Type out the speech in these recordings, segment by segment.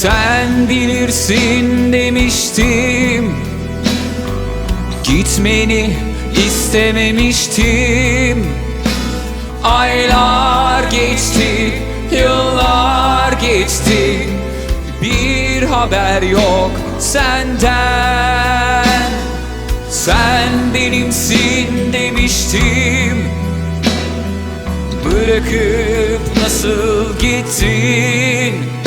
Sen bilirsin demiştim. Gitmeni istememiştim. Aylar geçti, yıllar geçti. Bir haber yok senden. Sen benimsin demiştim. Bırakıp nasıl gittin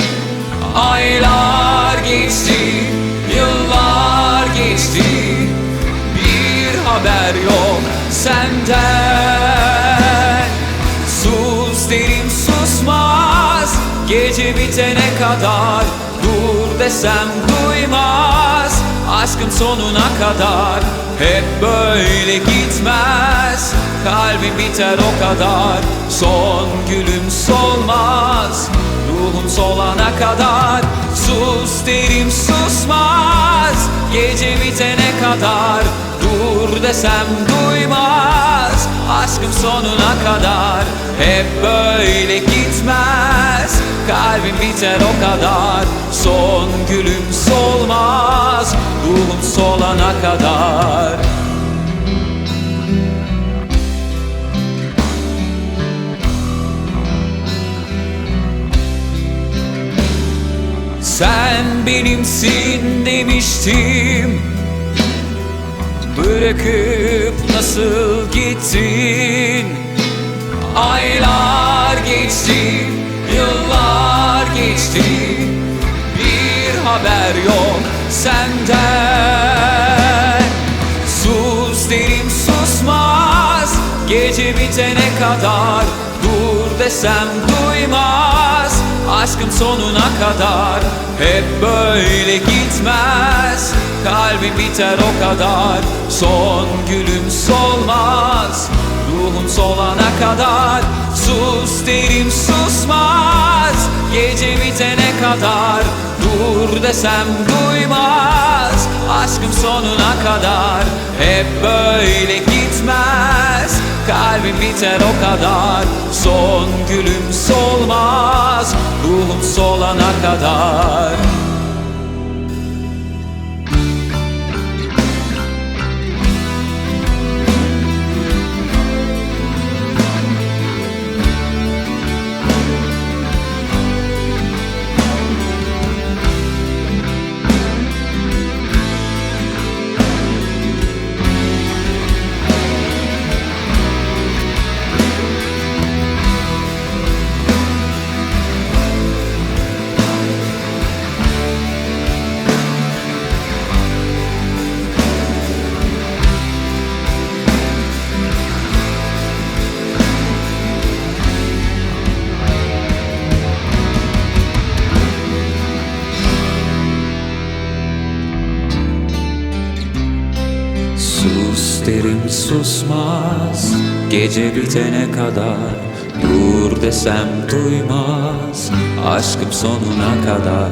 Aylar geçti, yıllar geçti. Bir haber yok senden. Sus derim susmaz. Gece bitene kadar Dur desem duymaz. Aşkım sonuna kadar Hep böyle gitmez. Kalbim biter o kadar Son gülüm solmaz solana kadar Sus derim susmaz. Gece bitene kadar Dur desem duymaz. Aşkım sonuna kadar Hep böyle gitmez. Kalbim biter o kadar Son gülüm solmaz. Ruhum solana kadar Sen benimsin demiştim. Bırakıp nasıl gittin? Aylar geçti, yıllar geçti. Bir haber yok senden. Sus derim susmaz. Gece bitene kadar Dur desem duymaz Aşkım sonuna kadar. Hep böyle gitmez Kalbim biter o kadar. Son gülüm solmaz Ruhum solana kadar. Sus derim susmaz Gece bitene kadar. Dur desem duymaz Aşkım sonuna kadar. Hep böyle Kalbim biter o kadar. Son gülüm solmaz Ruhum solana kadar Sus derim susmaz. Gece bitene kadar Dur desem duymaz. Aşkım sonuna kadar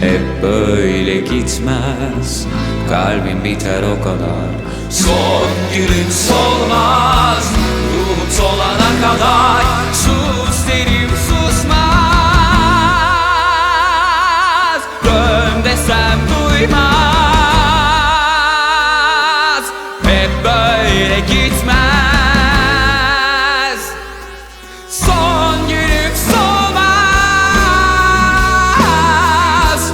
Hep böyle gitmez. Kalbim biter o kadar. Son gülüm solmaz. Ruhum solana kadar Sus derim susmaz. Dön desem duymaz böyle gitmez. Son günüm solmaz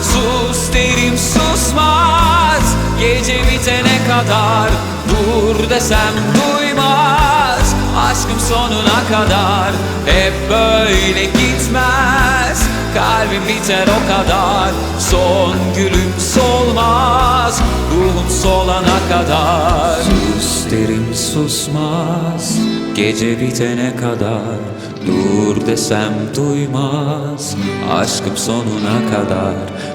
Sus derim susmaz. Gece bitene kadar Dur desem duymaz. Aşkım sonuna kadar Hep böyle gitmez. Kalbim biter o kadar Son gülüm solmaz. Ruhum solana kadar Sus susmaz Gece bitene kadar. Dur desem duymaz Aşkım sonuna kadar.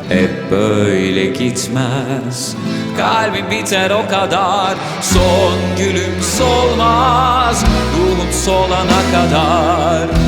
Hep böyle gitmez Kalbim biter o kadar. Son gülüm solmaz Ruhum solana kadar